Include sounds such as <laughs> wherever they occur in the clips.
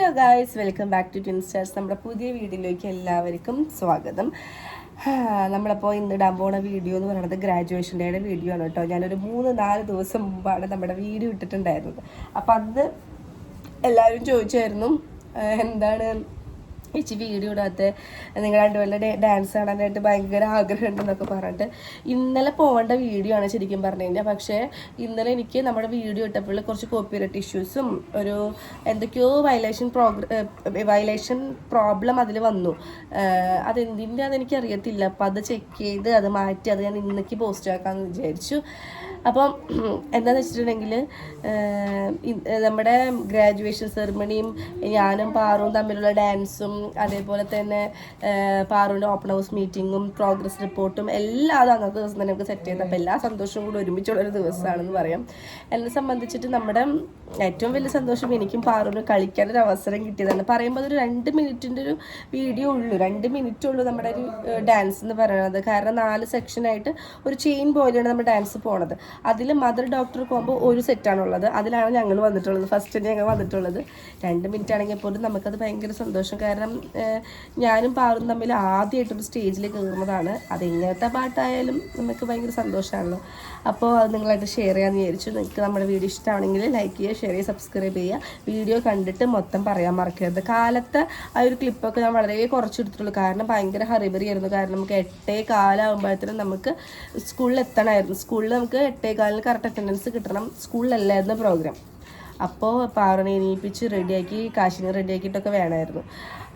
Hello guys welcome back to twin stars നമ്മുടെ പുതിയ വീഡിയോയിലേക്ക് എല്ലാവർക്കും സ്വാഗതം. നമ്മളിപ്പോൾ ഇന്ന് ഇടാൻ പോണ വീഡിയോ എന്ന് പറയുന്നത് ഗ്രാജുവേഷൻ ഡേയുടെ വീഡിയോ ആണ് കേട്ടോ. ഞാനൊരു മൂന്ന് നാല് ദിവസം മുമ്പാണ് നമ്മുടെ വീഡിയോ ഇട്ടിട്ടുണ്ടായിരുന്നത് അപ്പം അന്ന് എല്ലാവരും ചോദിച്ചായിരുന്നു എന്താണ് ചേച്ചി വീഡിയോ ഇടാത്ത. നിങ്ങൾ രണ്ടുപേരുടെ ഡാൻസ് കാണാനായിട്ട് ഭയങ്കര ആഗ്രഹം ഉണ്ടെന്നൊക്കെ പറഞ്ഞിട്ട് ഇന്നലെ പോകേണ്ട വീഡിയോ ആണ് ശരിക്കും പറഞ്ഞു കഴിഞ്ഞാൽ പക്ഷേ ഇന്നലെ എനിക്ക് നമ്മുടെ വീഡിയോ ഇട്ടപ്പോൾ കുറച്ച് കോപ്പിറൈറ്റ് ഇഷ്യൂസും ഒരു എന്തൊക്കെയോ വയലേഷൻ പ്രോഗ്ര വയലേഷൻ പ്രോബ്ലം അതിൽ വന്നു. അതെന്തിന്റെ അതെനിക്ക് അറിയത്തില്ല അപ്പം അത് ചെക്ക് ചെയ്ത് അത് മാറ്റി അത് ഞാൻ ഇന്നേക്ക് പോസ്റ്റ് ആക്കാമെന്ന് വിചാരിച്ചു. അപ്പം <clears throat> എന്താണെന്ന് വെച്ചിട്ടുണ്ടെങ്കിൽ നമ്മുടെ ഗ്രാജുവേഷൻ സെറിമണിയും ഞാനും പാറും തമ്മിലുള്ള ഡാൻസും അതേപോലെ തന്നെ പാറുവിന്റെ ഓപ്പൺ ഹൗസ് മീറ്റിങ്ങും പ്രോഗ്രസ് റിപ്പോർട്ടും എല്ലാം അതും അന്നത്തെ ദിവസം തന്നെ നമുക്ക് സെറ്റ് ചെയ്യുന്നത് അപ്പോൾ എല്ലാ സന്തോഷവും കൂടി ഒരുമിച്ചുള്ളൊരു ദിവസമാണെന്ന് പറയാം. എന്നെ സംബന്ധിച്ചിട്ട് നമ്മുടെ ഏറ്റവും വലിയ സന്തോഷം എനിക്കും പാറുവിനും കളിക്കാനൊരു അവസരം കിട്ടിയതാണ്. പറയുമ്പോൾ അതൊരു രണ്ട് മിനിറ്റിന്റെ ഒരു വീഡിയോ ഉള്ളൂ. രണ്ട് മിനിറ്റ് ഉള്ളൂ നമ്മുടെ ഒരു ഡാൻസ് എന്ന് പറയുന്നത്. കാരണം നാല് സെക്ഷനായിട്ട് ഒരു ചെയിൻ പോലെയാണ് നമ്മുടെ ഡാൻസ് പോണത്. അതിൽ മദർ ഡോക്ടർ പോകുമ്പോൾ ഒരു സെറ്റാണുള്ളത് അതിലാണ് ഞങ്ങൾ വന്നിട്ടുള്ളത്. ഫസ്റ്റ് ഞങ്ങൾ വന്നിട്ടുള്ളത്. രണ്ട് മിനിറ്റ് ആണെങ്കിൽ പോലും നമുക്കത് ഭയങ്കര സന്തോഷം. കാരണം ഞാനും പാറും തമ്മിൽ ആദ്യമായിട്ടൊരു സ്റ്റേജിൽ കയറുന്നതാണ് അതെങ്ങനത്തെ പാട്ടായാലും നമുക്ക് ഭയങ്കര സന്തോഷമാണല്ലോ അപ്പോൾ അത് നിങ്ങളായിട്ട് ഷെയർ ചെയ്യാമെന്ന് വിചാരിച്ചു. നിങ്ങൾക്ക് നമ്മുടെ വീഡിയോ ഇഷ്ടമാണെങ്കിൽ ലൈക്ക് ചെയ്യുക ഷെയർ ചെയ്യുക സബ്സ്ക്രൈബ് ചെയ്യുക. വീഡിയോ കണ്ടിട്ട് മൊത്തം പറയാൻ മറക്കരുത്. കാലത്തെ ആ ഒരു ക്ലിപ്പൊക്കെ ഞാൻ വളരെ കുറച്ചെടുത്തിട്ടുള്ളൂ കാരണം ഭയങ്കര ഹറിബറി ആയിരുന്നു. കാരണം നമുക്ക് എട്ടേ കാലാകുമ്പോഴത്തേനും നമുക്ക് സ്കൂളിൽ എത്തണമായിരുന്നു. സ്കൂളിൽ നമുക്ക് എട്ടേ കാലിന് കറക്റ്റ് അറ്റൻഡൻസ് കിട്ടണം. സ്കൂളിലല്ലായിരുന്നു പ്രോഗ്രാം അപ്പോൾ പാറനെ എണീപ്പിച്ച് റെഡിയാക്കി കാശിനെ റെഡിയാക്കിയിട്ടൊക്കെ വേണമായിരുന്നു.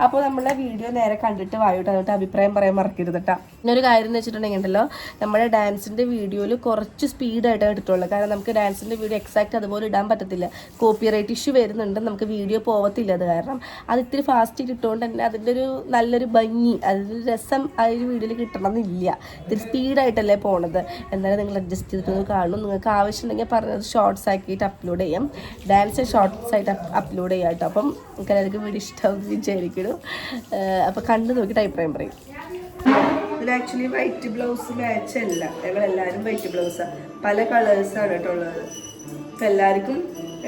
അപ്പോൾ നമ്മളെ വീഡിയോ നേരെ കണ്ടിട്ട് വായോട്ട് എന്നിട്ട് അഭിപ്രായം പറയാൻ മറക്കരുത് കേട്ടോ പിന്നെ ഒരു കാര്യം എന്ന് വെച്ചിട്ടുണ്ടെങ്കിൽ ഉണ്ടല്ലോ നമ്മുടെ ഡാൻസിന്റെ വീഡിയോയിൽ കുറച്ച് സ്പീഡായിട്ടാണ് എടുത്തുള്ളൂ കാരണം നമുക്ക് ഡാൻസിന്റെ വീഡിയോ എക്സാക്റ്റ് അതുപോലെ ഇടാൻ പറ്റത്തില്ല. കോപ്പി റൈറ്റ് ഇഷ്യൂ വരുന്നുണ്ട് നമുക്ക് വീഡിയോ പോവത്തില്ല അത് കാരണം. അത് ഇത്തിരി ഫാസ്റ്റ് ഇട്ടുകൊണ്ട് തന്നെ അതിന്റെ ഒരു നല്ലൊരു ഭംഗി അതിന്റെ രസം ആ ഒരു വീഡിയോയിൽ കിട്ടണമെന്നില്ല ഇത്തിരി സ്പീഡായിട്ടല്ലേ പോണത്. എന്നാലും നിങ്ങൾ അഡ്ജസ്റ്റ് ചെയ്തിട്ടൊന്ന് കാണും നിങ്ങൾക്ക് ആവശ്യമുണ്ടെങ്കിൽ പറഞ്ഞത് ഷോർട്സ് ആക്കിയിട്ട് അപ്ലോഡ് ചെയ്യാം. ഡാൻസ് ഷോർട്സ് ആയിട്ട് അപ്ലോഡ് ചെയ്യാം കേട്ടോ അപ്പം നിങ്ങൾക്ക് വീഡിയോ ഇഷ്ടമാവും വിചാരിക്കുന്നു അപ്പോൾ കണ്ടു നോക്കിയിട്ട് അഭിപ്രായം പറയും. ഇതിൽ ആക്ച്വലി വൈറ്റ് ബ്ലൗസ് മാച്ച് അല്ല. ഞങ്ങൾ എല്ലാവരും വൈറ്റ് ബ്ലൗസാണ് പല കളേഴ്സാണ് കേട്ടോ ഉള്ളത്. അപ്പം എല്ലാവർക്കും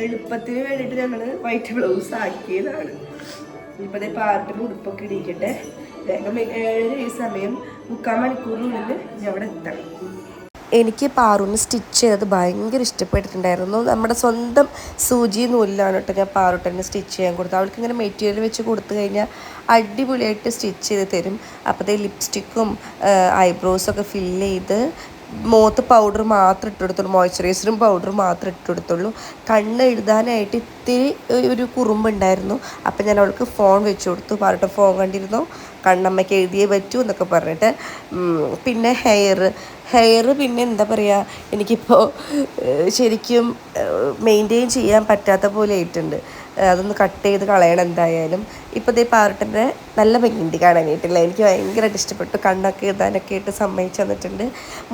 എളുപ്പത്തിന് വേണ്ടിയിട്ട് ഞങ്ങൾ വൈറ്റ് ബ്ലൗസ് ആക്കിയതാണ്. ഇപ്പം അതേ പാർട്ടിന് ഉടുപ്പൊക്കെ ഇടിക്കട്ടെ. വേഗം ഏഴര ഈ സമയം മുക്കാൽ മണിക്കൂറിനുള്ളിൽ ഞാൻ അവിടെ എത്തണം. എനിക്ക് പാറുവിന് സ്റ്റിച്ച് ചെയ്തത് ഭയങ്കര ഇഷ്ടപ്പെട്ടിട്ടുണ്ടായിരുന്നു. നമ്മുടെ സ്വന്തം സൂചി നൂലിലാണ് കേട്ടോ ഞാൻ പാറുട്ടനെ സ്റ്റിച്ച് ചെയ്യാൻ കൊടുത്തത്. അവൾക്ക് ഇങ്ങനെ മെറ്റീരിയൽ വെച്ച് കൊടുത്തു കഴിഞ്ഞാൽ അടിപൊളിയായിട്ട് സ്റ്റിച്ച് ചെയ്ത് തരും. അപ്പോഴത്തെ ലിപ്സ്റ്റിക്കും ഐബ്രോസൊക്കെ ഫില്ല് ചെയ്ത് മോത്ത് പൗഡർ മാത്രം ഇട്ട് കൊടുത്തുള്ളൂ. മോയ്സ്ചറൈസറും പൗഡറും മാത്രം ഇട്ട് കൊടുത്തുള്ളൂ. കണ്ണ് എഴുതാനായിട്ട് ഇത്തിരി ഒരു കുറുമ്പുണ്ടായിരുന്നു. അപ്പം ഞാൻ അവൾക്ക് ഫോൺ വെച്ച് കൊടുത്തു. പാറുട്ട ഫോൺ കണ്ടിരുന്നു. കണ്ണമ്മയ്ക്ക് എഴുതിയേ പറ്റൂ എന്നൊക്കെ പറഞ്ഞിട്ട് പിന്നെ ഹെയർ ഹെയർ പിന്നെ എന്താ പറയുക എനിക്കിപ്പോൾ ശരിക്കും മെയിന്റെയിൻ ചെയ്യാൻ പറ്റാത്ത പോലെ ആയിട്ടുണ്ട്. അതൊന്ന് കട്ട് ചെയ്ത് കളയണം എന്തായാലും. ഇപ്പോൾ ഇതേ പാർട്ടിന്റെ നല്ല ഭംഗിയുണ്ട് കാണാനായിട്ടില്ല? എനിക്ക് ഭയങ്കരമായിട്ട് ഇഷ്ടപ്പെട്ടു. കണ്ണൊക്കെ എഴുതാനൊക്കെ ആയിട്ട് സമ്മതിച്ചു തന്നിട്ടുണ്ട്.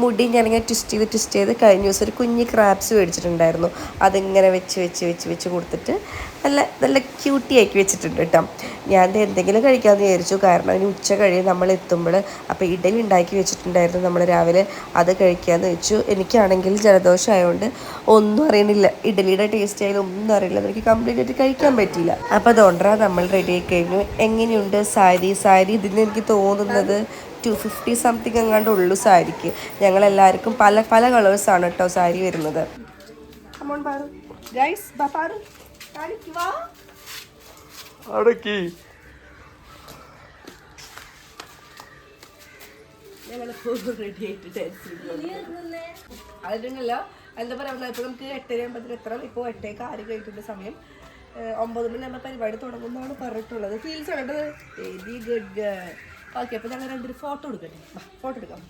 മുടി ഞാനിങ്ങനെ ട്വിസ്റ്റ് ചെയ്ത് ട്വിസ്റ്റ് ചെയ്ത് കഴിഞ്ഞ ദിവസം ഒരു കുഞ്ഞ് ക്രാപ്സ് മേടിച്ചിട്ടുണ്ടായിരുന്നു. അതിങ്ങനെ വെച്ച് വെച്ച് വെച്ച് വെച്ച് കൊടുത്തിട്ട് നല്ല നല്ല ക്യൂട്ടി ആക്കി വെച്ചിട്ടുണ്ട് കേട്ടോ. ഞാൻ എന്തെങ്കിലും കഴിക്കാമെന്ന് വിചാരിച്ചു. കാരണം ഇനി ഉച്ച കഴിയും നമ്മൾ എത്തുമ്പോൾ അപ്പോൾ ഇഡലി ഉണ്ടാക്കി വെച്ചിട്ടുണ്ടായിരുന്നു നമ്മൾ രാവിലെ. അത് കഴിക്കാമെന്ന് വെച്ചു. എനിക്കാണെങ്കിൽ ജലദോഷം ആയതുകൊണ്ട് ഒന്നും അറിയണില്ല. ഇഡലിയുടെ ടേസ്റ്റ് ആയാലും ഒന്നും അറിയില്ല എനിക്ക് കംപ്ലീറ്റ് ആയിട്ട് കഴിക്കാൻ പറ്റിയില്ല. അപ്പോൾ അതുകൊണ്ടാണ് നമ്മൾ റെഡി ആയി കഴിഞ്ഞു. എങ്ങനെയുണ്ട് സാരി? സാരി ഇതിന് എനിക്ക് തോന്നുന്നത് ടു ഫിഫ്റ്റി സംതിങ് എങ്ങാണ്ട് ഉള്ളു സാരിക്ക്. ഞങ്ങൾ എല്ലാവർക്കും പല പല കളേഴ്സാണ് കേട്ടോ സാരി വരുന്നത്. ഗൈസ് അടക്കി. അതിനല്ലോ എന്താ പറയുക ഇപ്പൊ നമുക്ക് എട്ടര ആകുമ്പോഴത്തേക്ക് എത്ര ഇപ്പോൾ എട്ടേക്ക് ആര് കഴിഞ്ഞിട്ടുണ്ട് സമയം? ഒമ്പത് മണി നമ്മൾ പരിപാടി തുടങ്ങുന്നതാണ് പറഞ്ഞിട്ടുള്ളത്. ഫീൽസ് ആണ് വെരി ഗുഡ് ഓക്കെ അപ്പോൾ ഞങ്ങൾ രണ്ടൊരു ഫോട്ടോ എടുക്കട്ടെ. ഫോട്ടോ എടുക്കാം.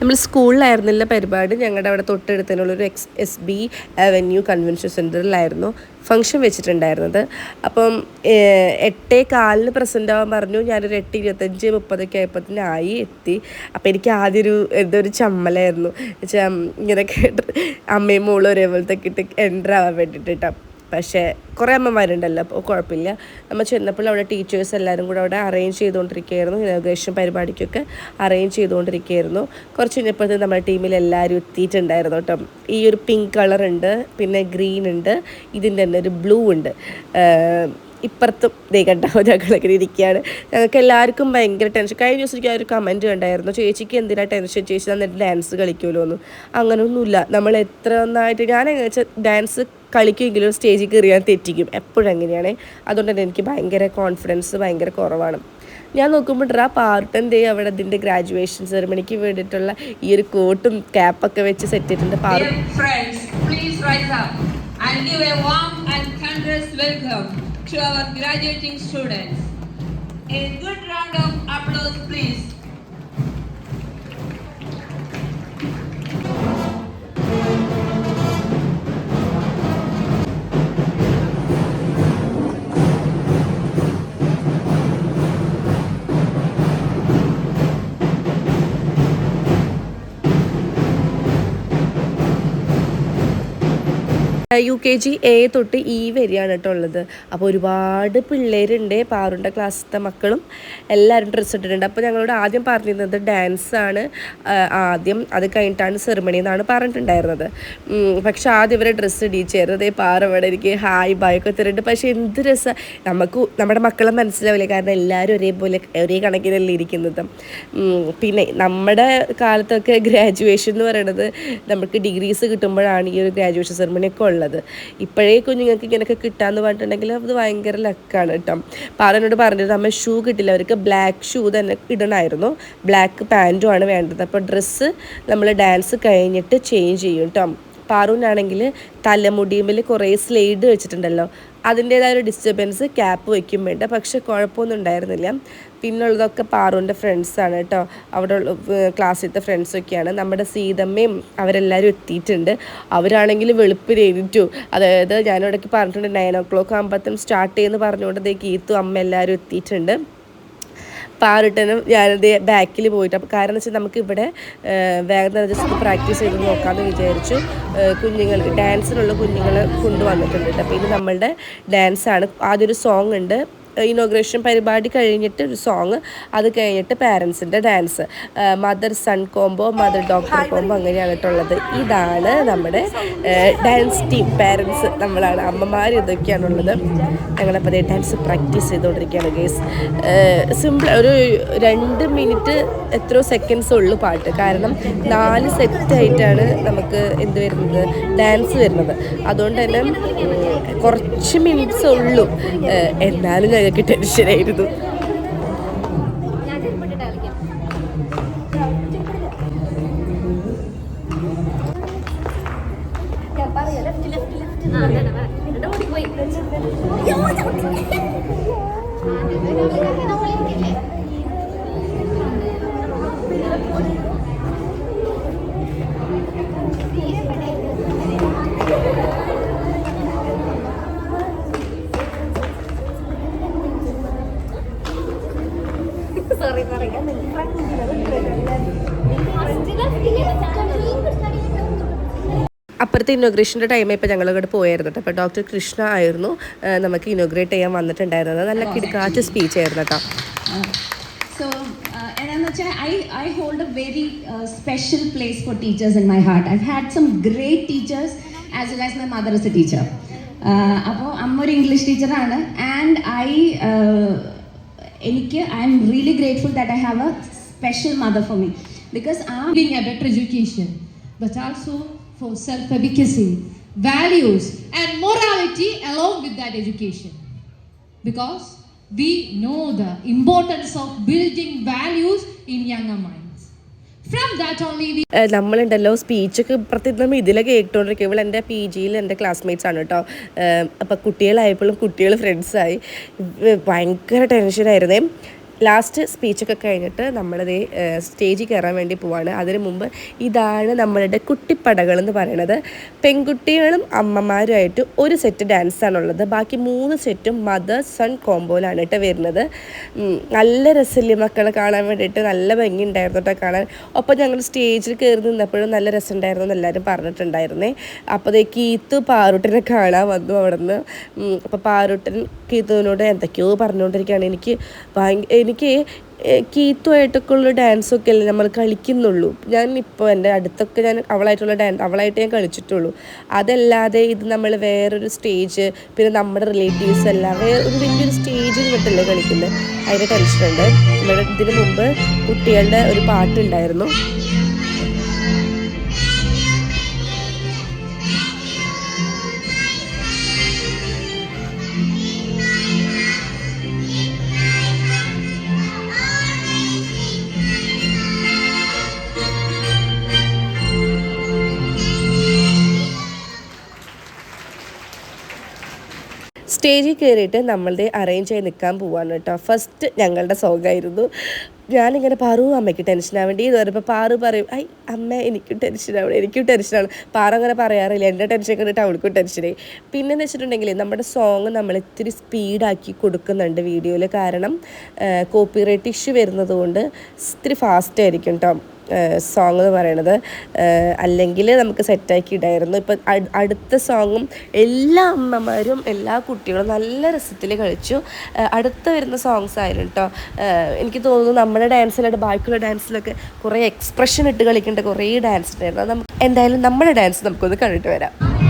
നമ്മൾ സ്കൂളിലായിരുന്നില്ല പരിപാടി. ഞങ്ങളുടെ അവിടെ തൊട്ടടുത്തതിനുള്ളൊരു X S B avenue convention സെന്ററിലായിരുന്നു function വെച്ചിട്ടുണ്ടായിരുന്നത്. അപ്പം എട്ടേ കാലിന് പ്രസന്റ് ആവാൻ പറഞ്ഞു. ഞാനൊരു എട്ട് ഇരുപത്തഞ്ച് മുപ്പതൊക്കെ ആയപ്പോഴത്തേനായി എത്തി. അപ്പോൾ എനിക്ക് ആദ്യം ഒരു എന്തോ ഒരു ചമ്മലായിരുന്നു. വെച്ചാൽ ഇങ്ങനെ കേട്ട് അമ്മയും മോളും ഒരേപോലത്തെ കിട്ടി എന്റർ ആവാൻ വേണ്ടിയിട്ട് കേട്ടോ പക്ഷേ കുറേ അമ്മമാരുണ്ടല്ലോ അപ്പോൾ കുഴപ്പമില്ല. നമ്മൾ ചെന്നപ്പോൾ അവിടെ ടീച്ചേഴ്സ് എല്ലാവരും കൂടെ അവിടെ അറേഞ്ച് ചെയ്തുകൊണ്ടിരിക്കുകയായിരുന്നു. ഇനോഗ്രേഷൻ പരിപാടിക്കൊക്കെ അറേഞ്ച് ചെയ്തുകൊണ്ടിരിക്കുകയായിരുന്നു. കുറച്ച് കഴിഞ്ഞപ്പോഴത്തേക്ക് നമ്മുടെ ടീമിൽ എല്ലാവരും എത്തിയിട്ടുണ്ടായിരുന്നു കേട്ടോ. ഈ ഒരു പിങ്ക് കളർ ഉണ്ട് പിന്നെ ഗ്രീൻ ഉണ്ട് ഇതിന്റെ തന്നെ ഒരു ബ്ലൂ ഉണ്ട്. ഇപ്പുറത്തും ദേ കണ്ട ഒരാളൊക്കെ ഇരിക്കുകയാണ്. ഞങ്ങൾക്ക് എല്ലാവർക്കും ഭയങ്കര ടെൻഷൻ കഴിഞ്ഞ ദിവസം എനിക്ക് ഒരു കമന്റ് കണ്ടായിരുന്നു. ചേച്ചിക്ക് എന്തിനാ ടെൻഷൻ ചേച്ചി തന്നിട്ട് ഡാൻസ് കളിക്കുമല്ലോ എന്ന്. അങ്ങനെയൊന്നുമില്ല. നമ്മൾ എത്ര നന്നായിട്ട് ഞാൻ ഡാൻസ് കളിക്കുമെങ്കിലും സ്റ്റേജിൽ കയറി ഞാൻ തെറ്റിക്കും. എപ്പോഴും അങ്ങനെയാണ്. അതുകൊണ്ട് തന്നെ എനിക്ക് ഭയങ്കര കോൺഫിഡൻസ് ഭയങ്കര കുറവാണ്. ഞാൻ നോക്കുമ്പോൾ ഡ്രാ പാർട്ടൻ ദേ അവിടെ അതിന്റെ ഗ്രാജുവേഷൻ സെറമണിക്ക് വേണ്ടിയിട്ടുള്ള ഈ ഒരു കോട്ടും ക്യാപ്പൊക്കെ വെച്ച് സെറ്റ് ചെയ്തിട്ടുണ്ട്. പാർ Dear friends, please rise up and give a warm and thunderous welcome to our graduating students. A good round of applause, please. U K G A തൊട്ട് ഇ വരെയാണ് കേട്ടോ ഉള്ളത്. അപ്പോൾ ഒരുപാട് പിള്ളേരുണ്ട് പാറുണ്ട ക്ലാസ്സിലത്തെ മക്കളും എല്ലാവരും ഡ്രസ്സ് ഇട്ടിട്ടുണ്ട്. അപ്പോൾ ഞങ്ങളോട് ആദ്യം പറഞ്ഞിരുന്നത് ഡാൻസ് ആണ്. ആദ്യം അത് കഴിഞ്ഞിട്ടാണ് സെറിമണി എന്നാണ് പറഞ്ഞിട്ടുണ്ടായിരുന്നത്. പക്ഷെ ആദ്യം ഇവരെ ഡ്രസ്സ് ഇടിച്ചായിരുന്നു പാറവിടെ എനിക്ക് ഹായ് ബായ് ഒക്കെ തരുന്നുണ്ട് പക്ഷേ എന്ത് രസം നമുക്ക് നമ്മുടെ മക്കളെ മനസ്സിലാവില്ല. കാരണം എല്ലാവരും ഒരേപോലെ ഒരേ കണക്കിനല്ലേ ഇരിക്കുന്നത്. പിന്നെ നമ്മുടെ കാലത്തൊക്കെ ഗ്രാജുവേഷൻ എന്ന് പറയുന്നത് നമുക്ക് ഡിഗ്രീസ് കിട്ടുമ്പോഴാണ് ഈ ഒരു ഗ്രാജുവേഷൻ സെറിമണി ഒക്കെ ഉള്ളത്. ഇപ്പോഴേ കുഞ്ഞുങ്ങൾക്ക് ഇങ്ങനെയൊക്കെ കിട്ടാന്ന് പറഞ്ഞിട്ടുണ്ടെങ്കിൽ അത് ഭയങ്കര ലക്കാണ് കേട്ടോ. പാലനോട് പറഞ്ഞത് അമ്മ ഷൂ കിട്ടില്ല. അവർക്ക് ബ്ലാക്ക് ഷൂ തന്നെ ഇടണമായിരുന്നു ബ്ലാക്ക് പാന്റും ആണ് വേണ്ടത്. അപ്പോൾ ഡ്രസ്സ് നമ്മൾ ഡാൻസ് കഴിഞ്ഞിട്ട് ചേഞ്ച് ചെയ്യും കേട്ടോ. പാറൂനാണെങ്കിൽ തലമുടിയുമ്പിൽ കുറേ സ്ലൈഡ് വെച്ചിട്ടുണ്ടല്ലോ. അതിന്റേതായ ഒരു ഡിസ്റ്റർബൻസ് ക്യാപ്പ് വയ്ക്കും വേണ്ട. പക്ഷെ കുഴപ്പമൊന്നും ഉണ്ടായിരുന്നില്ല. പിന്നുള്ളതൊക്കെ പാറുവിന്റെ ഫ്രണ്ട്സാണ് കേട്ടോ. അവിടെ ക്ലാസ്സിലത്തെ ഫ്രണ്ട്സൊക്കെയാണ് നമ്മുടെ സീതമ്മയും അവരെല്ലാവരും എത്തിയിട്ടുണ്ട്. അവരാണെങ്കിൽ വെളുപ്പിൽ എഴുതിറ്റു അതായത് ഞാനിവിടേക്ക് പറഞ്ഞിട്ടുണ്ട് നയൻ ഓ ക്ലോക്ക് ആകുമ്പോഴത്തേനും സ്റ്റാർട്ട് ചെയ്യുമെന്ന് പറഞ്ഞുകൊണ്ട് ദേ കീത്തു അമ്മ എല്ലാവരും എത്തിയിട്ടുണ്ട്. പാറിട്ടനും ഞാനത് ബാക്കിൽ പോയിട്ട്. അപ്പോൾ കാരണം വെച്ചാൽ നമുക്ക് ഇവിടെ വേഗം തന്നെ പ്രാക്ടീസ് ചെയ്ത് നോക്കാമെന്ന് വിചാരിച്ചു. കുഞ്ഞുങ്ങൾക്ക് കുഞ്ഞുങ്ങൾ ഡാൻസിനുള്ള കുഞ്ഞുങ്ങളെ കൊണ്ടുവന്നിട്ടുണ്ട് അപ്പോൾ ഇത് നമ്മളുടെ ഡാൻസാണ് ആദ്യം ഒരു സോങ് ഉണ്ട്. ഇനോഗ്രേഷൻ പരിപാടി കഴിഞ്ഞിട്ട് ഒരു സോങ് അത് കഴിഞ്ഞിട്ട് പാരൻസിന്റെ dance mother son combo mother daughter combo അങ്ങനെയാണ് കേട്ടുള്ളത് ഇതാണ് നമ്മുടെ ഡാൻസ് ടീം പാരൻസ് നമ്മളാണ്. അമ്മമാർ ഇതൊക്കെയാണുള്ളത്. ഞങ്ങളപ്പോൾ അതേ ഡാൻസ് പ്രാക്ടീസ് ചെയ്തുകൊണ്ടിരിക്കുകയാണ് ഗേസ് സിമ്പിൾ ഒരു രണ്ട് മിനിറ്റ് എത്രയോ സെക്കൻഡ്സ് ഉള്ളു പാട്ട്. കാരണം നാല് സെറ്റായിട്ടാണ് നമുക്ക് എന്ത് വരുന്നത്? ഡാൻസ് വരുന്നത്. അതുകൊണ്ട് തന്നെ കുറച്ച് മിനിറ്റ്സ് ഉള്ളൂ. എന്നാലും ഞങ്ങൾക്ക് ടെൻഷനായിരുന്നു അപ്പുറത്തെ ഇനോഗ്രേഷന്റെ ടൈമിൽ ഇപ്പോൾ ഞങ്ങൾ ഇവിടെ പോയായിരുന്നു കേട്ടോ. അപ്പോൾ ഡോക്ടർ കൃഷ്ണ ആയിരുന്നു. നമുക്ക് ഇനോഗ്രേറ്റ് ചെയ്യാൻ വന്നിട്ടുണ്ടായിരുന്നത്. നല്ല കിടക്കാറ്റ് സ്പീച്ച് ആയിരുന്നു കേട്ടോ. So, uh, and I'm not I, I hold a very uh, special place for teachers in my heart. I've had some great teachers as well as my mother is a teacher. അപ്പോൾ അമ്മ ഒരു English ടീച്ചറാണ് and I എനിക്ക് I'm really grateful that I have a special mother for me because ah giving a better education, but also for self efficacy, values, and morality along with that education. Because we know the importance of building values in younger minds. നമ്മളുണ്ടല്ലോ സ്പീച്ചൊക്കെ പ്രത്യേകം ഇതിലെ കേട്ടുകൊണ്ടിരിക്കുക ഇവൾ എന്റെ P ജിയിൽ എന്റെ classmates ആണ് കേട്ടോ അപ്പം കുട്ടികളായപ്പോഴും കുട്ടികൾ ഫ്രണ്ട്സായി ഭയങ്കര ടെൻഷനായിരുന്നേ ലാസ്റ്റ് സ്പീച്ചൊക്കെ കഴിഞ്ഞിട്ട് നമ്മളത് സ്റ്റേജിൽ കയറാൻ വേണ്ടി പോവാണ്. അതിന് മുമ്പ് ഇതാണ് നമ്മളുടെ കുട്ടിപ്പടകൾ എന്ന് പറയുന്നത്. പെൺകുട്ടികളും അമ്മമാരുമായിട്ട് ഒരു സെറ്റ് ഡാൻസാണുള്ളത് ബാക്കി മൂന്ന് സെറ്റും മദർ സൺ കോംബോയിലാണ് കേട്ടോ വരുന്നത്. നല്ല രസമില്ലേ മക്കളെ കാണാൻ വേണ്ടിയിട്ട്? നല്ല ഭംഗി ഉണ്ടായിരുന്നു കേട്ടോ കാണാൻ. ഒപ്പം ഞങ്ങൾ സ്റ്റേജിൽ കയറി നിന്നപ്പോഴും നല്ല രസമുണ്ടായിരുന്നു എന്ന് എല്ലാവരും പറഞ്ഞിട്ടുണ്ടായിരുന്നേ. അപ്പോൾ ദേ കീത്തു പാറുട്ടിനെ കാണാൻ വന്നു അവിടെ നിന്ന് അപ്പോൾ പാറുട്ടൻ കീത്തുവിനോട് എന്തൊക്കെയോ പറഞ്ഞുകൊണ്ടിരിക്കുകയാണ്. എനിക്ക് ഭയങ്കര എനിക്ക് കീത്തു കീത്തുമായിട്ടൊക്കെ ഉള്ള ഡാൻസൊക്കെ അല്ലേ നമ്മൾ കളിക്കുന്നുള്ളൂ. ഞാൻ ഇപ്പോൾ എന്റെ അടുത്തൊക്കെ ഞാൻ അവളായിട്ടുള്ള ഡാൻസ് അവളായിട്ട് ഞാൻ കളിച്ചിട്ടുള്ളൂ. അതല്ലാതെ ഇത് നമ്മൾ വേറൊരു സ്റ്റേജ് പിന്നെ നമ്മുടെ റിലേറ്റീവ്സ് എല്ലാം വേറെ ഒരു വലിയൊരു സ്റ്റേജിൽ നിന്നിട്ടല്ലേ കളിക്കുന്നത് അതിന്റെ ടെൻഷനുണ്ട് നമ്മുടെ ഇതിന് മുമ്പ് കുട്ടികളുടെ ഒരു പാട്ടുണ്ടായിരുന്നു. സ്റ്റേജിൽ കയറിയിട്ട് നമ്മളുടെ അറേഞ്ച് ചെയ്ത് നിൽക്കാൻ പോവാണ് കേട്ടോ. ഫസ്റ്റ് ഞങ്ങളുടെ സോങ്ങായിരുന്നു ഞാനിങ്ങനെ പാറു അമ്മയ്ക്ക് ടെൻഷനാവേണ്ടി എന്ന് പറയുമ്പോൾ പാറു പറയും ഐ അമ്മ എനിക്കും ടെൻഷനാവണം എനിക്കും ടെൻഷനാണ് പാറ അങ്ങനെ പറയാറില്ല എന്റെ ടെൻഷൻ കണ്ടിട്ട് അവൾക്കും ടെൻഷനായി പിന്നെന്ന് വെച്ചിട്ടുണ്ടെങ്കിൽ നമ്മുടെ സോങ് നമ്മൾ ഇത്തിരി സ്പീഡാക്കി കൊടുക്കുന്നുണ്ട് വീഡിയോയിൽ കാരണം കോപ്പിറൈറ്റ് ഇഷ്യൂ വരുന്നത് കൊണ്ട് ഇത്തിരി ഫാസ്റ്റ് ആയിരിക്കും കേട്ടോ സോങ് എന്ന് പറയണത്. അല്ലെങ്കിൽ നമുക്ക് സെറ്റാക്കി ഇടായിരുന്നു. ഇപ്പം അട്- അടുത്ത സോങ്ങും എല്ലാ അമ്മമാരും എല്ലാ കുട്ടികളും നല്ല രസത്തിൽ കളിച്ചു. അടുത്ത് വരുന്ന സോങ്സ് ആയിരുന്നു കേട്ടോ എനിക്ക് തോന്നുന്നു നമ്മുടെ ഡാൻസിലായിട്ട് ബാക്കിയുള്ള ഡാൻസിലൊക്കെ കുറേ എക്സ്പ്രഷൻ ഇട്ട് കളിക്കേണ്ട കുറേ ഡാൻസ് ഉണ്ടായിരുന്നു. എന്തായാലും നമ്മുടെ ഡാൻസ് നമുക്കൊന്ന് കണ്ടിട്ട് വരാം.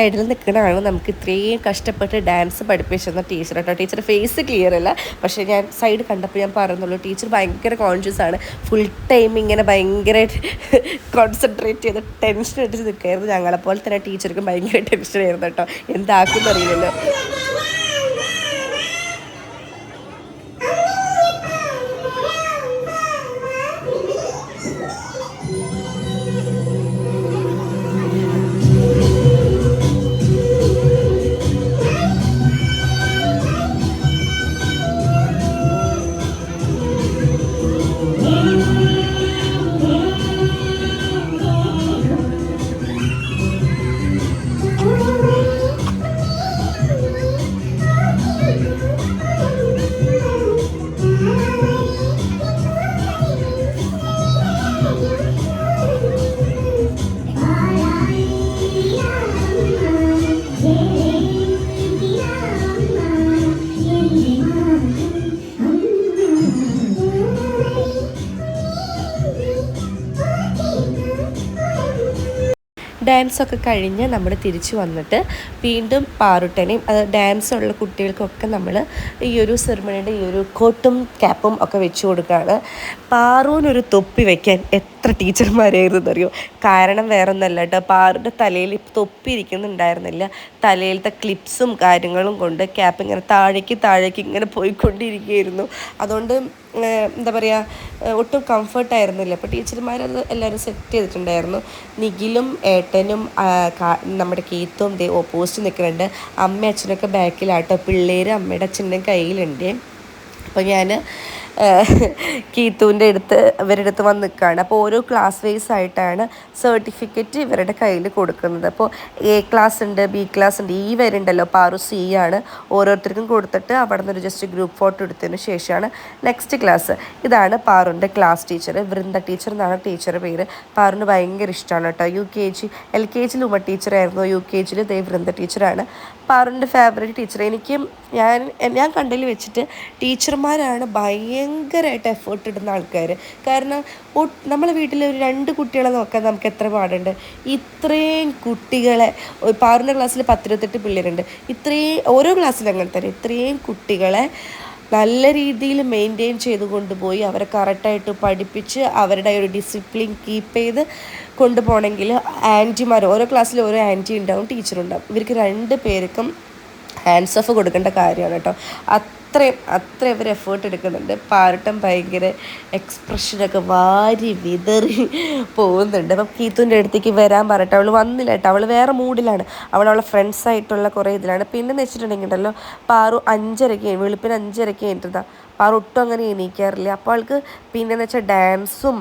സൈഡിൽ നിൽക്കുന്നതാണ് നമുക്ക് ഇത്രയും കഷ്ടപ്പെട്ട് ഡാൻസ് പഠിപ്പിച്ചിരുന്ന ടീച്ചർ കേട്ടോ ടീച്ചർ ഫേസ് ക്ലിയർ അല്ല. പക്ഷേ ഞാൻ സൈഡ് കണ്ടപ്പോൾ ഞാൻ പറയുന്നുള്ളൂ ടീച്ചർ ഭയങ്കര കോൺഷ്യസ് ആണ്. ഫുൾ ടൈം ഇങ്ങനെ ഭയങ്കരമായിട്ട് കോൺസെൻട്രേറ്റ് <laughs> ചെയ്ത് ടെൻഷൻ അടിച്ച് നിൽക്കുകയായിരുന്നു ഞങ്ങളെപ്പോലെ തന്നെ ടീച്ചർക്കും ഭയങ്കര ടെൻഷൻ ആയിരുന്നു കേട്ടോ. എന്താക്കും ഡാൻസൊക്കെ കഴിഞ്ഞ് നമ്മൾ തിരിച്ചു വന്നിട്ട് വീണ്ടും പാറുട്ടനെയും അത് ഡാൻസ് ഉള്ള കുട്ടികൾക്കൊക്കെ നമ്മൾ ഈ ഒരു സെറിമണിയുടെ ഈ ഒരു കോട്ടും ക്യാപ്പും ഒക്കെ വെച്ച് കൊടുക്കുകയാണ് പാറുവിനൊരു തൊപ്പി വയ്ക്കാൻ എത്ര ടീച്ചർമാരായിരുന്നു അറിയോ കാരണം വേറെ ഒന്നല്ല കേട്ടോ പാറുടെ തലയിൽ തൊപ്പി ഇരിക്കുന്നുണ്ടായിരുന്നില്ല. തലയിലത്തെ ക്ലിപ്സും കാര്യങ്ങളും കൊണ്ട് ക്യാപ്പ് ഇങ്ങനെ താഴേക്ക് താഴേക്ക് ഇങ്ങനെ പോയിക്കൊണ്ടിരിക്കുകയായിരുന്നു. അതുകൊണ്ട് എന്താ പറയുക ഒട്ടും കംഫർട്ടായിരുന്നില്ല അപ്പോൾ ടീച്ചർമാരത് എല്ലാവരും സെറ്റ് ചെയ്തിട്ടുണ്ടായിരുന്നു. നിഖിലും ഏട്ടനും നമ്മുടെ കീത്തും ദേ ഓപ്പോസിറ്റ് നിൽക്കുന്നുണ്ട് അമ്മ അച്ഛനൊക്കെ ബാക്കിലാട്ടോ പിള്ളേർ അമ്മയുടെ അച്ഛന്റെ കയ്യിലുണ്ട്. അപ്പോൾ ഞാൻ കീത്തുവിന്റെ അടുത്ത് ഇവരുടെ അടുത്ത് വന്ന് നിൽക്കുകയാണ്. അപ്പോൾ ഓരോ ക്ലാസ് വൈസ് ആയിട്ടാണ് സർട്ടിഫിക്കറ്റ് ഇവരുടെ കയ്യിൽ കൊടുക്കുന്നത്. അപ്പോൾ എ ക്ലാസ് ഉണ്ട് ബി ക്ലാസ് ഉണ്ട് ഈ വരുന്നുണ്ടല്ലോ പാറു സി ആണ് ഓരോരുത്തർക്കും കൊടുത്തിട്ട് അവിടെ നിന്ന് ഒരു ജസ്റ്റ് ഗ്രൂപ്പ് ഫോട്ടോ എടുത്തതിന് ശേഷമാണ് നെക്സ്റ്റ് ക്ലാസ് ഇതാണ് പാറുന്റെ ക്ലാസ് ടീച്ചർ വൃന്ദ ടീച്ചർ എന്നാണ് ടീച്ചറുടെ പേര്. പാറുന് ഭയങ്കര ഇഷ്ടമാണ് കേട്ടോ. U K G L K ജിയിൽ ഉമ്മ ടീച്ചറായിരുന്നു യു കെ ജിയിൽ ദേ വൃന്ദ ടീച്ചറാണ് പാറുന്റെ ഫേവറേറ്റ് ടീച്ചർ എനിക്ക് ഞാൻ ഞാൻ കണ്ടതിൽ വെച്ചിട്ട് ടീച്ചർമാരാണ് ഭയങ്കരമായിട്ട് എഫേർട്ട് ഇടുന്ന ആൾക്കാർ കാരണം നമ്മളെ വീട്ടിൽ ഒരു രണ്ട് കുട്ടികളെ നോക്കാൻ നമുക്ക് എത്ര പാടുണ്ട്? ഇത്രയും കുട്ടികളെ ഒരു പാറുന്റെ ക്ലാസ്സിൽ പത്തിരുപത്തെട്ട് പിള്ളേരുണ്ട്. ഇത്രയും ഓരോ ക്ലാസ്സിലും അങ്ങനെ തന്നെ. ഇത്രയും കുട്ടികളെ നല്ല രീതിയിൽ മെയിന്റെയിൻ ചെയ്ത് കൊണ്ടുപോയി അവരെ കറക്റ്റായിട്ട് പഠിപ്പിച്ച് അവരുടെ ഒരു ഡിസിപ്ലിൻ കീപ്പ് ചെയ്ത് കൊണ്ടുപോകണമെങ്കിൽ ആന്റിമാർ ഓരോ ക്ലാസ്സിൽ ഓരോ ആന്റി ഉണ്ടാവും ടീച്ചറുണ്ടാവും ഇവർക്ക് രണ്ട് പേർക്കും ഹാൻഡ്സ് ഓഫ് കൊടുക്കേണ്ട കാര്യമാണ് കേട്ടോ. അത്രയും അത്രയും ഇവർ എഫേർട്ട് എടുക്കുന്നുണ്ട്. പാരട്ടം ഭയങ്കര എക്സ്പ്രഷനൊക്കെ വാരി വിതറി പോകുന്നുണ്ട്. അപ്പം കീത്തുന്റെ അടുത്തേക്ക് വരാൻ പറഞ്ഞിട്ട് അവൾ വന്നില്ല കേട്ടോ. അവൾ വേറെ മൂഡിലാണ്. അവൾ അവളെ ഫ്രണ്ട്സ് ആയിട്ടുള്ള കുറേ ഇതിലാണ്. പിന്നെ എന്ന് വെച്ചിട്ടുണ്ടെങ്കിൽ ഉണ്ടല്ലോ പാറു അഞ്ചരയ്ക്ക് വെളുപ്പിന് അഞ്ചരയ്ക്ക് കഴിഞ്ഞിട്ടാ പാറു ഒട്ടും അങ്ങനെ എണീക്കാറില്ല. അപ്പോൾ ആൾക്ക് പിന്നെന്ന് വെച്ചാൽ ഡാൻസും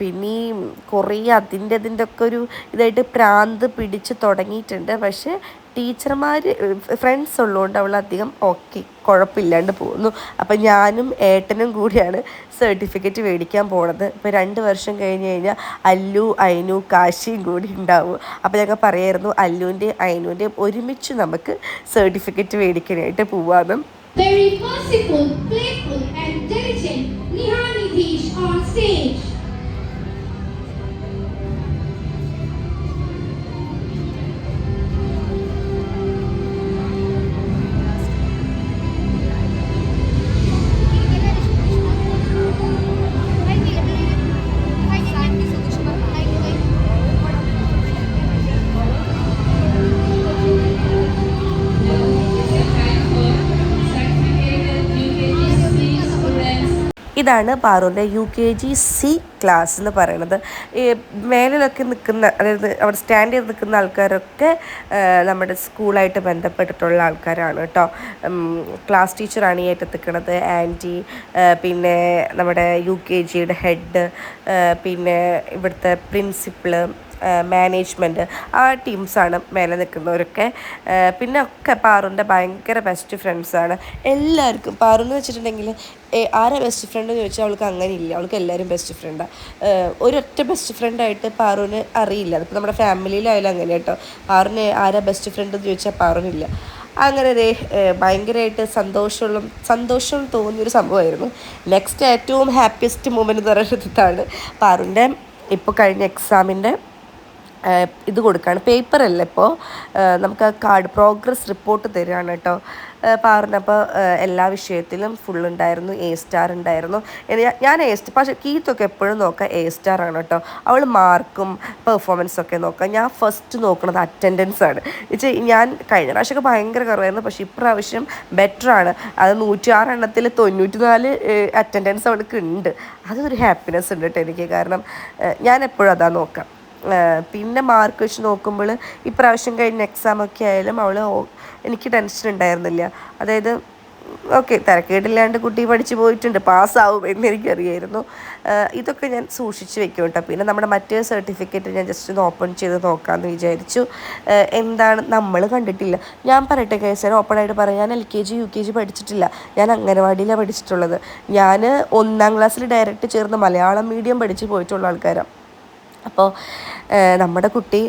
പിന്നെയും കുറേ അതിന്റെ അതിന്റെ ഒക്കെ ഒരു ഇതായിട്ട് പ്രാന്ത് പിടിച്ച് തുടങ്ങിയിട്ടുണ്ട്. പക്ഷേ ടീച്ചർമാർ ഫ്രണ്ട്സ് ഉള്ളതുകൊണ്ട് അവൾ അധികം ഓക്കെ കുഴപ്പമില്ലാണ്ട് പോകുന്നു. അപ്പം ഞാനും ഏട്ടനും കൂടിയാണ് സർട്ടിഫിക്കറ്റ് മേടിക്കാൻ പോണത്. ഇപ്പോൾ രണ്ട് വർഷം കഴിഞ്ഞ് കഴിഞ്ഞാൽ അല്ലു അയനു കാശിയും കൂടി ഉണ്ടാവും. അപ്പോൾ ഞങ്ങൾ പറയായിരുന്നു അല്ലുവിന്റെയും അയനുവിന്റെയും ഒരുമിച്ച് നമുക്ക് സർട്ടിഫിക്കറ്റ് മേടിക്കാനായിട്ട് പോവാമെന്നും Very merciful, playful, and diligent Nihani Nitish on stage. ഇതാണ് പാറുവിന്റെ U K G C class എന്ന് പറയുന്നത്. ഈ മേലിലൊക്കെ നിൽക്കുന്ന അതായത് അവിടെ സ്റ്റാൻഡ് ചെയ്ത് നിൽക്കുന്ന ആൾക്കാരൊക്കെ നമ്മുടെ സ്കൂളായിട്ട് ബന്ധപ്പെട്ടിട്ടുള്ള ആൾക്കാരാണ് കേട്ടോ. ക്ലാസ് ടീച്ചറാണ് ഈ ഏറ്റത്ത് നിൽക്കുന്നത് ആന്റി പിന്നെ നമ്മുടെ യു കെ ജിയുടെ ഹെഡ് പിന്നെ ഇവിടുത്തെ പ്രിൻസിപ്പിൾ മാനേജ്മെന്റ് ആ ടീംസാണ് മേലെ നിൽക്കുന്നവരൊക്കെ. പിന്നെ ഒക്കെ പാറുന്റെ ഭയങ്കര ബെസ്റ്റ് ഫ്രണ്ട്സാണ് എല്ലാവർക്കും പാറു എന്ന് വെച്ചിട്ടുണ്ടെങ്കിൽ ആരാ ബെസ്റ്റ് ഫ്രണ്ട് എന്ന് ചോദിച്ചാൽ അവൾക്ക് അങ്ങനെ ഇല്ല അവൾക്ക് എല്ലാവരും ബെസ്റ്റ് ഫ്രണ്ടാണ് ഒരൊറ്റ ബെസ്റ്റ് ഫ്രണ്ടായിട്ട് പാറുവിന് അറിയില്ല. അതിപ്പോൾ നമ്മുടെ ഫാമിലിയിലായാലും അങ്ങനെ കേട്ടോ. പാറുവിന് ആരാ ബെസ്റ്റ് ഫ്രണ്ട് എന്ന് ചോദിച്ചാൽ പാറുവിനില്ല. അങ്ങനെ ഒരു ഭയങ്കരമായിട്ട് സന്തോഷമുള്ള സന്തോഷം തോന്നിയൊരു സംഭവമായിരുന്നു. നെക്സ്റ്റ് ഏറ്റവും ഹാപ്പിയസ്റ്റ് മൂമെന്റ് എന്ന് പറയുന്നത് ഇതാണ്. പാറുന്റെ ഇപ്പോൾ കഴിഞ്ഞ എക്സാമിന്റെ ഇത് കൊടുക്കുകയാണ് പേപ്പറല്ല ഇപ്പോൾ നമുക്ക് കാർഡ് പ്രോഗ്രസ് റിപ്പോർട്ട് തരികയാണ് കേട്ടോ. പറഞ്ഞപ്പോൾ എല്ലാ വിഷയത്തിലും ഫുൾ ഉണ്ടായിരുന്നു എ സ്റ്റാർ ഉണ്ടായിരുന്നു. ഞാൻ എ സ്റ്റാർ പക്ഷേ കീത്തൊക്കെ എപ്പോഴും നോക്കുക എ സ്റ്റാർ ആണ് കേട്ടോ. അവൾ മാർക്കും പെർഫോമൻസും ഒക്കെ നോക്കുക. ഞാൻ ഫസ്റ്റ് നോക്കുന്നത് അറ്റൻഡൻസ് ആണ്. വെച്ചാൽ ഞാൻ കഴിഞ്ഞ പ്രാവശ്യമൊക്കെ ഭയങ്കര കുറവായിരുന്നു പക്ഷേ ഇപ്രാവശ്യം ബെറ്റർ ആണ്. അത് നൂറ്റി ആറ് എണ്ണത്തിൽ തൊണ്ണൂറ്റി നാല് അറ്റൻഡൻസ് അവൾക്ക് ഉണ്ട്. അതൊരു ഹാപ്പിനെസ് ഉണ്ട് കേട്ടോ എനിക്ക് കാരണം ഞാൻ എപ്പോഴും അതാ നോക്കാം പിന്നെ മാർക്ക് വെച്ച് നോക്കുമ്പോൾ ഇപ്രാവശ്യം കഴിഞ്ഞ എക്സാമൊക്കെ ആയാലും അവൾ എനിക്ക് ടെൻഷൻ ഉണ്ടായിരുന്നില്ല. അതായത് ഓക്കെ തിരക്കേടില്ലാണ്ട് കുട്ടി പഠിച്ചു പോയിട്ടുണ്ട് പാസ്സാവും എന്ന് എനിക്കറിയായിരുന്നു. ഇതൊക്കെ ഞാൻ സൂക്ഷിച്ച് വെക്കും കേട്ടോ പിന്നെ നമ്മുടെ മറ്റേ സർട്ടിഫിക്കറ്റ് ഞാൻ ജസ്റ്റ് ഒന്ന് ഓപ്പൺ ചെയ്ത് നോക്കാമെന്ന് വിചാരിച്ചു. എന്താണ്? നമ്മൾ കണ്ടിട്ടില്ല. ഞാൻ പറയട്ടെ കേസ് ഓപ്പൺ ഓപ്പണായിട്ട് പറയാം. ഞാൻ L K G U K G പഠിച്ചിട്ടില്ല. ഞാൻ അംഗനവാടിയിലാണ് പഠിച്ചിട്ടുള്ളത്. ഞാൻ ഒന്നാം ക്ലാസ്സിൽ ഡയറക്റ്റ് ചേർന്ന് മലയാളം മീഡിയം പഠിച്ച് പോയിട്ടുള്ള ആൾക്കാരാണ് അപ്പോൾ നമ്മുടെ കുട്ടി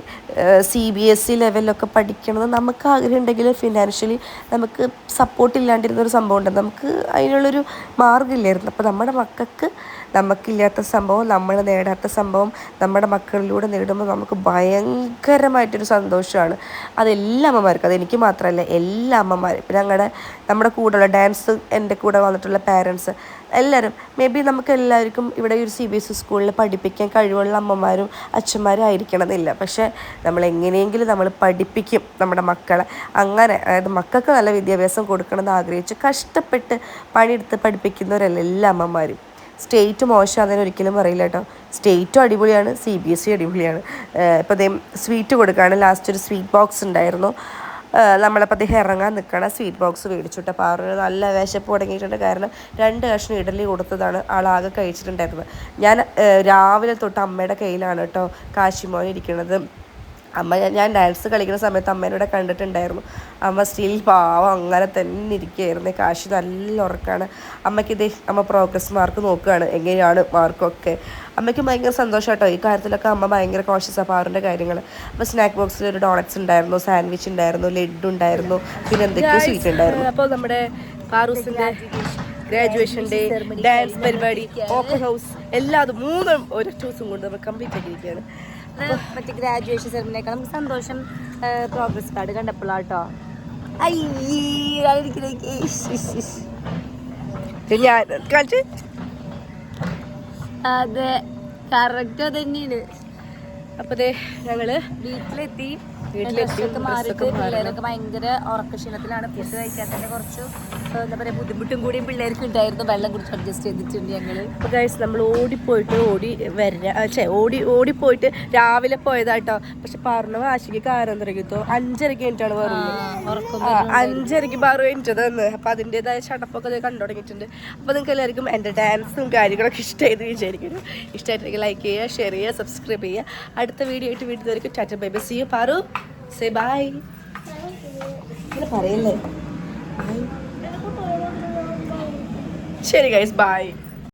സി ബി എസ് ഇ ലെവലിലൊക്കെ പഠിക്കണമെന്ന് നമുക്ക് ആഗ്രഹം ഉണ്ടെങ്കിൽ ഫിനാൻഷ്യലി നമുക്ക് സപ്പോർട്ട് ഇല്ലാണ്ടിരുന്ന ഒരു സംഭവം ഉണ്ട് നമുക്ക് അതിനുള്ളൊരു മാർഗമില്ലായിരുന്നു. അപ്പോൾ നമ്മുടെ മക്കൾക്ക് നമുക്കില്ലാത്ത സംഭവം നമ്മൾ നേടാത്ത സംഭവം നമ്മുടെ മക്കളിലൂടെ നേടുമ്പോൾ നമുക്ക് ഭയങ്കരമായിട്ടൊരു സന്തോഷമാണ്. അതെല്ലാ അമ്മമാർക്കും അതെനിക്ക് മാത്രമല്ല എല്ലാ അമ്മമാരും. ഇപ്പം ഞങ്ങളുടെ നമ്മുടെ കൂടെയുള്ള ഡാൻസ് എന്റെ കൂടെ വന്നിട്ടുള്ള പാരൻസ് എല്ലാവരും. മേ ബി നമുക്ക് എല്ലാവർക്കും ഇവിടെ ഒരു സി ബി എസ് ഇ സ്കൂളിൽ പഠിപ്പിക്കാൻ കഴിവുള്ള അമ്മമാരും അച്ഛന്മാരും ആയിരിക്കണം എന്നില്ല പക്ഷേ നമ്മൾ എങ്ങനെയെങ്കിലും നമ്മൾ പഠിപ്പിക്കും നമ്മുടെ മക്കളെ. അങ്ങനെ അതായത് മക്കൾക്ക് നല്ല വിദ്യാഭ്യാസം കൊടുക്കണമെന്ന് ആഗ്രഹിച്ച് കഷ്ടപ്പെട്ട് പണിയെടുത്ത് പഠിപ്പിക്കുന്നവരല്ല എല്ലാ അമ്മമാരും. സ്റ്റേറ്റ് മോശമാണെന്ന് ഒരിക്കലും പറയില്ല കേട്ടോ. സ്റ്റേറ്റും അടിപൊളിയാണ് സി ബി എസ് ഇ അടിപൊളിയാണ്. ഇപ്പോൾ അദ്ദേഹം സ്വീറ്റ് കൊടുക്കുകയാണ് ലാസ്റ്റ് ഒരു സ്വീറ്റ് ബോക്സ് ഉണ്ടായിരുന്നു. നമ്മളപ്പോൾ അദ്ദേഹം ഇറങ്ങാൻ നിൽക്കണ സ്വീറ്റ് ബോക്സ് മേടിച്ചിട്ട് അപ്പോൾ അവർ നല്ല വിശപ്പ് തുടങ്ങിയിട്ടുണ്ട്. കാരണം രണ്ട് കഷ്ണം ഇഡലി കൊടുത്തതാണ് ആളാകെ കഴിച്ചിട്ടുണ്ടായിരുന്നത്. ഞാൻ രാവിലെ തൊട്ട് അമ്മയുടെ കയ്യിലാണ് കേട്ടോ കാശിമോൻ ഇരിക്കുന്നത് അമ്മ ഞാൻ- ഡാൻസ് കളിക്കുന്ന സമയത്ത് അമ്മേനോടെ കണ്ടിട്ടുണ്ടായിരുന്നു. അമ്മ സ്റ്റിൽ പാവം അങ്ങനെ തന്നെ ഇരിക്കുകയായിരുന്നു. കാശി നല്ല ഉറക്കാണ്. അമ്മയ്ക്ക് ഇത് അമ്മ പ്രോഗ്രസ് മാർക്ക് നോക്കുകയാണ്. എങ്ങനെയാണ് മാർക്കൊക്കെ അമ്മയ്ക്ക് ഭയങ്കര സന്തോഷം കേട്ടോ. ഈ കാര്യത്തിലൊക്കെ അമ്മ ഭയങ്കര കോഷ്യസ് ആ പാറിന്റെ കാര്യങ്ങൾ അപ്പോൾ സ്നാക്ക് ബോക്സിൽ ഒരു ഡോണറ്റ്സ് ഉണ്ടായിരുന്നു സാൻഡ്വിച്ച് ഉണ്ടായിരുന്നു ലഡു ഉണ്ടായിരുന്നു പിന്നെ എന്തൊക്കെയോ സ്വീറ്റ് ഉണ്ടായിരുന്നു. അപ്പോൾ നമ്മുടെ പാറൂസിന്റെ ഗ്രാജുവേഷൻ ഡേ ഡാൻസ് പരിപാടി ഓപ്പൺ ഹൗസ് എല്ലാതും മൂന്നും ഒരൊറ്റ ദിവസം കൊണ്ട് നമ്മൾ കംപ്ലീറ്റ് ആക്കിയിരിക്കുകയാണ്. മറ്റേ ഗ്രാജുവേഷൻ സെറമണിയേക്കാൾ നമുക്ക് സന്തോഷം പ്രോഗ്രസ് കാർഡ് കണ്ടപ്പോഴാട്ടോ അതെ കറക്റ്റ് അതന്നെയാണ്. തന്നെയാണ് അപ്പോൾ ദേ ഞങ്ങൾ വീട്ടിലെത്തി, ഡ്രസ്സൊക്കെ മാറിയിട്ട്. പിള്ളേരൊക്കെ ഭയങ്കര ഉറക്കക്ഷീണത്തിലാണ് ഫുഡ് കഴിക്കാത്തതിന്റെ കുറച്ച് എന്താ പറയാ ബുദ്ധിമുട്ടും കൂടിയും പിള്ളേർക്ക് ഉണ്ടായിരുന്നു. വെള്ളം കുടിച്ച് അഡ്ജസ്റ്റ് ചെയ്തിട്ടുണ്ട് ഞങ്ങൾ. അപ്പോൾ ഗൈസ് നമ്മൾ ഓടിപ്പോയിട്ട് ഓടി വരാ ഛേ ഓടി ഓടിപ്പോയിട്ട് രാവിലെ പോയതാട്ടോ. പക്ഷെ പറഞ്ഞ വാശിക്ക് കാരണം തുടങ്ങിത്തോ അഞ്ചരക്ക് കഴിഞ്ഞിട്ടാണ് പറഞ്ഞത് അഞ്ചരക്ക് ബാറ് കഴിഞ്ഞത് തന്നെ അപ്പോൾ അതിന്റെതായ ചടപ്പൊക്കെ കണ്ടു തുടങ്ങിയിട്ടുണ്ട്. അപ്പോൾ നിങ്ങൾക്ക് എല്ലാവർക്കും എന്റെ ഡാൻസും കാര്യങ്ങളൊക്കെ ഇഷ്ടമായി വിചാരിക്കുന്നു. ഇഷ്ടമായിട്ടുണ്ടെങ്കിൽ ലൈക്ക് ചെയ്യുക ഷെയർ ചെയ്യുക സബ്സ്ക്രൈബ് ചെയ്യുക. അടുത്ത വീഡിയോ ആയിട്ട് വീട്ടിൽ വരയ്ക്കും Tata bye bye see you Paru. Say bye ഇങ്ങനെ പറയല്ലേ? ശരി ഗൈസ് ബൈ